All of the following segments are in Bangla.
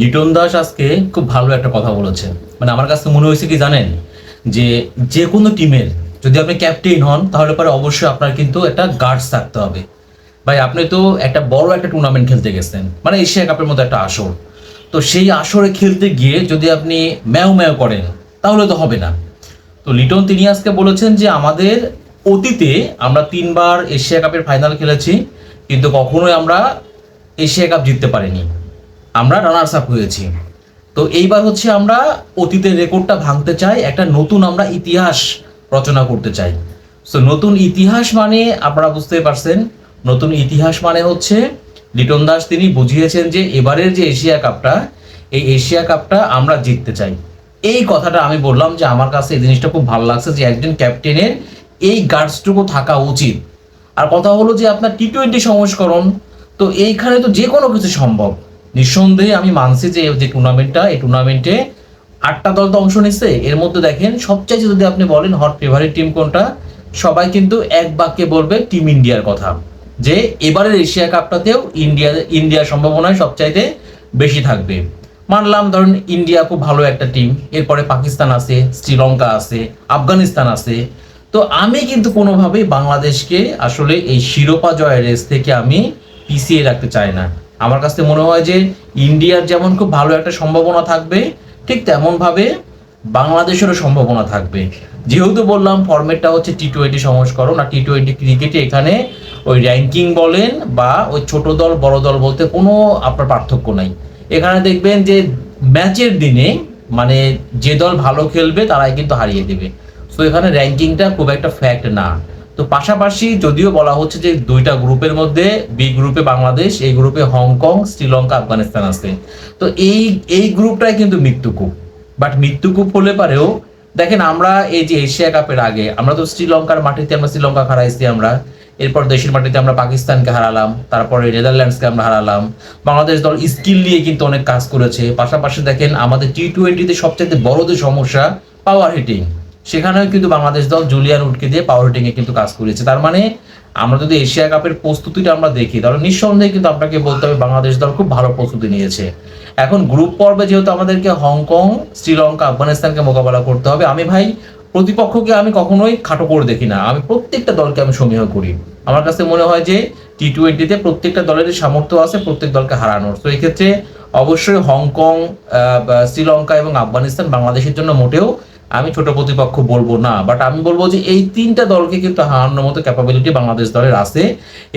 লিটন দাস আজকে খুব ভালো একটা কথা বলেছেন মানে আমার কাছে মনে হয়েছে কি জানেন? যে যে কোনো টিমের যদি আপনি ক্যাপ্টেন হন, তাহলে পরে অবশ্যই আপনার কিন্তু একটা গার্ডস থাকতে হবে। ভাই, আপনি তো একটা বড় একটা টুর্নামেন্ট খেলতে গেছেন। মানে এশিয়া কাপের মতো একটা আসর। তো সেই আসরে খেলতে গিয়ে যদি আপনি ম্যাও ম্যাও করেন, তাহলে তো হবে না। তো লিটন তিনি আজকে বলেছেন যে আমাদের অতীতে আমরা তিনবার এশিয়া কাপের ফাইনাল খেলেছি, কিন্তু কখনোই আমরা এশিয়া কাপ জিততে পারিনি। আমরা রানার্স আপ হয়েছি। তো এইবার হচ্ছে আমরা অতীতের রেকর্ডটা ভাঙতে চাই, একটা নতুন আমরা ইতিহাস রচনা করতে চাই। সো নতুন ইতিহাস মানে আপনারা বুঝতে পারছেন, নতুন ইতিহাস মানে হচ্ছে লিটন দাস তিনি বুঝিয়েছেন যে এবারের যে এশিয়া কাপটা, এই এশিয়া কাপটা আমরা জিততে চাই। এই কথাটা আমি বললাম যে আমার কাছে এই জিনিসটা খুব ভালো লাগছে যে একজন ক্যাপ্টেনের এই গার্ডসটুকু থাকা উচিত। আর কথা হলো যে আপনার টি টোয়েন্টি সংস্করণ, তো এইখানে তো যে কোনো কিছু সম্ভব। নিঃসন্দেহে আমি মানছি যে যে টুর্নামেন্টটা, এই টুর্নামেন্টে আটটা দল তো অংশ নিচ্ছে এর মধ্যে দেখেন, সবচাইতে যদি আপনি বলেন হট ফেভারিট টিম কোনটা, সবাই কিন্তু এক বাক্যে বলবে টিম ইন্ডিয়ার কথা, যে এবারের এশিয়া কাপটাতেও ইন্ডিয়া, ইন্ডিয়ার সম্ভাবনায় সবচাইতে বেশি থাকবে। মানলাম, ধরুন ইন্ডিয়া খুব ভালো একটা টিম এরপরে পাকিস্তান আছে, শ্রীলঙ্কা আছে, আফগানিস্তান আছে। তো আমি কিন্তু কোনোভাবেই বাংলাদেশকে আসলে এই শিরোপা জয়ের রেস থেকে আমি পিছিয়ে রাখতে চাই না। আমার কাছে মনে হয় যে ইন্ডিয়ার যেমন খুব ভালো একটা সম্ভাবনা থাকবে, ঠিক তেমনভাবে বাংলাদেশেরও সম্ভাবনা থাকবে। যেহেতু বললাম ফরম্যাটটা হচ্ছে টি টোয়েন্টি সংস্করণ, আর টি টোয়েন্টি ক্রিকেটে এখানে ওই র্যাঙ্কিং বলেন বা ওই ছোট দল, বড় দল বলতে কোনো আপনার পার্থক্য নাই। এখানে দেখবেন যে ম্যাচের দিনে মানে যে দল ভালো খেলবে, তারাই কিন্তু হারিয়ে দেবে। সো এখানে র্যাঙ্কিংটা খুব একটা ফ্যাক্ট না। তো পাশাপাশি যদিও বলা হচ্ছে যে দুইটা গ্রুপের মধ্যে, বি গ্রুপে বাংলাদেশ এই গ্রুপে হংকং, শ্রীলঙ্কা, আফগানিস্তান আছে। তো এই এই গ্রুপটাই কিন্তু মৃত্যুকূপ। বাট মৃত্যুকূপ হলে পারেও, দেখেন আমরা এই যে এশিয়া কাপের আগে, আমরা তো শ্রীলঙ্কার মাটিতে আমরা শ্রীলঙ্কা হারাইছি আমরা। এরপর দেশের মাটিতে আমরা পাকিস্তানকে হারালাম, তারপরে নেদারল্যান্ডসকে আমরা হারালাম। বাংলাদেশ দল স্কিল নিয়ে কিন্তু অনেক কাজ করেছে। পাশাপাশি দেখেন আমাদের টি টোয়েন্টিতে সবচেয়ে বড় যে সমস্যা পাওয়ার হিটিং সেখানেও কিন্তু বাংলাদেশ দল জুলিয়ান উডকে দিয়ে পাওয়ার হিটিং এ কিন্তু কাজ করেছে। তার মানে আমরা যদি এশিয়া কাপের প্রস্তুতিটা আমরা দেখি, তাহলে নিঃসন্দেহে কিন্তু আপনাকে বলতে হবে বাংলাদেশ দল খুব ভালো প্রস্তুতি নিয়েছে। এখন গ্রুপ পর্বে যেহেতু আমাদেরকে হংকং, শ্রীলঙ্কা, আফগানিস্তানকে মোকাবেলা করতে হবে, আমি ভাই প্রতিপক্ষকে আমি কখনোই খাটো করে দেখি না। আমি প্রত্যেকটা দলকে আমি সমীহ করি। আমার কাছে মনে হয় যে টি টোয়েন্টিতে প্রত্যেকটা দলের সামর্থ্য আছে প্রত্যেক দলকে হারানোর। তো এই ক্ষেত্রে অবশ্যই হংকং শ্রীলঙ্কা এবং আফগানিস্তান বাংলাদেশের জন্য মোটেও আমি ছোট প্রতিপক্ষ বলব না বাট আমি বলব যে এই তিনটা দলকে কিন্তু হারানোর মতো ক্যাপাবিলিটি বাংলাদেশ দলের আছে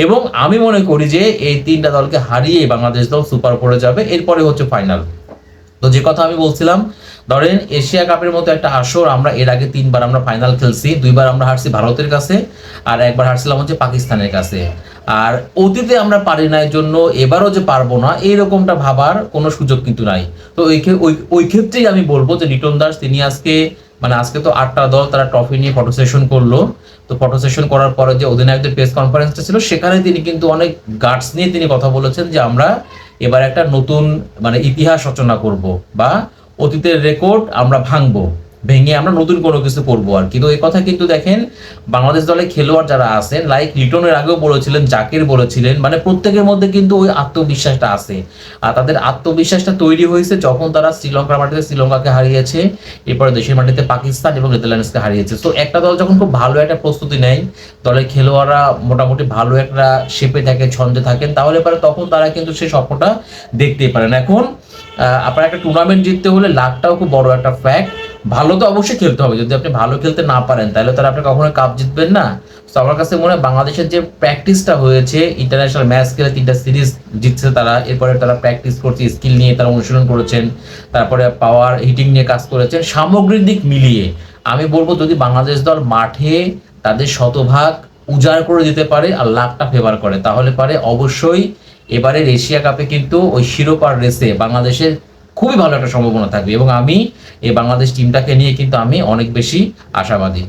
এবং আমি মনে করি যে এই তিনটা দলকে হারিয়ে বাংলাদেশ দল সুপার করে যাবে, এরপরে হচ্ছে ফাইনাল তো যে কথা আমি বলছিলাম, ধরেন এশিয়া কাপের মতো একটা আসর, আমরা এর আগে তিনবার আমরা ফাইনাল খেলছি, দুইবার আমরা হারছি ভারতের কাছে, আর একবার হারছিলাম হচ্ছে পাকিস্তানের কাছে। আর অতীতে আমরা পারি না এর জন্য এবারও যে পারব না, এইরকমটা ভাবার কোনো সুযোগ কিন্তু নাই। তো ওই ক্ষে- ওই ওই ক্ষেত্রেই আমি বলব যে লিটন দাস, তিনি আজকে মানে আজকে তো আটটা দল তারা ট্রফি নিয়ে ফটো সেশন করল। তো ফটো সেশন করার পরে যে অধিনায়কদের প্রেস কনফারেন্সটা ছিল, সেখানে তিনি কিন্তু অনেক গার্ডস নিয়ে তিনি কথা বলেছেন যে আমরা এবার একটা নতুন মানে ইতিহাস রচনা করব বা অতীতের রেকর্ড আমরা ভাঙবো। ভেঙে আমরা নতুন কোনো কিছু করব আর কিন্তু এই কথা কিন্তু দেখেন, বাংলাদেশ দলে খেলোয়াড় যারা আছেন লাইক লিটনের আগেও বলেছিলেন, জাকির বলেছিলেন মানে প্রত্যেকের মধ্যে কিন্তু ওই আত্মবিশ্বাসটা আছে। আর তাদের আত্মবিশ্বাসটা তৈরি হয়েছে যখন তারা শ্রীলঙ্কার মাটিতে শ্রীলঙ্কাকে হারিয়েছে, এরপরে দেশের মাটিতে পাকিস্তান এবং নেদারল্যান্ডসকে হারিয়েছে। তো একটা দল যখন খুব ভালো একটা প্রস্তুতি নেয়, দলের খেলোয়াড়রা মোটামুটি ভালো একটা শেপে থাকে, ছন্দে থাকেন, তাহলে পারে তখন তারা কিন্তু সেই স্বপ্নটা দেখতেই পারেন। এখন আপনার একটা টুর্নামেন্ট জিততে হলে লাখটাও খুব বড় একটা ফ্যাক্ট ভালো তো অবশ্যই খেলতে হবে। যদি আপনি ভালো খেলতে না পারেন, তাহলে তারা আপনি কখনো কাপ জিতবেন না। তো আমার কাছে মনে হয় বাংলাদেশের যে প্র্যাকটিসটা হয়েছে ইন্টারন্যাশনাল ম্যাচ খেলে তিনটা সিরিজ জিতছে তারা। এরপরে তারা প্র্যাকটিস করছে স্কিল নিয়ে তারা অনুশীলন করেছেন, তারপরে পাওয়ার হিটিং নিয়ে কাজ করেছেন, সামগ্রিক দিক মিলিয়ে। আমি বলব, যদি বাংলাদেশ দল মাঠে তাদের শতভাগ উজাড় করে দিতে পারে আর লাখটা ফেভার করে, তাহলে পারে অবশ্যই এবারের এশিয়া কাপে কিন্তু ওই শিরোপার রেসে বাংলাদেশের খুবই ভালো একটা সম্ভাবনা থাকবে এবং আমি এই বাংলাদেশ টিমটাকে নিয়ে কিন্তু আমি অনেক বেশি আশাবাদী।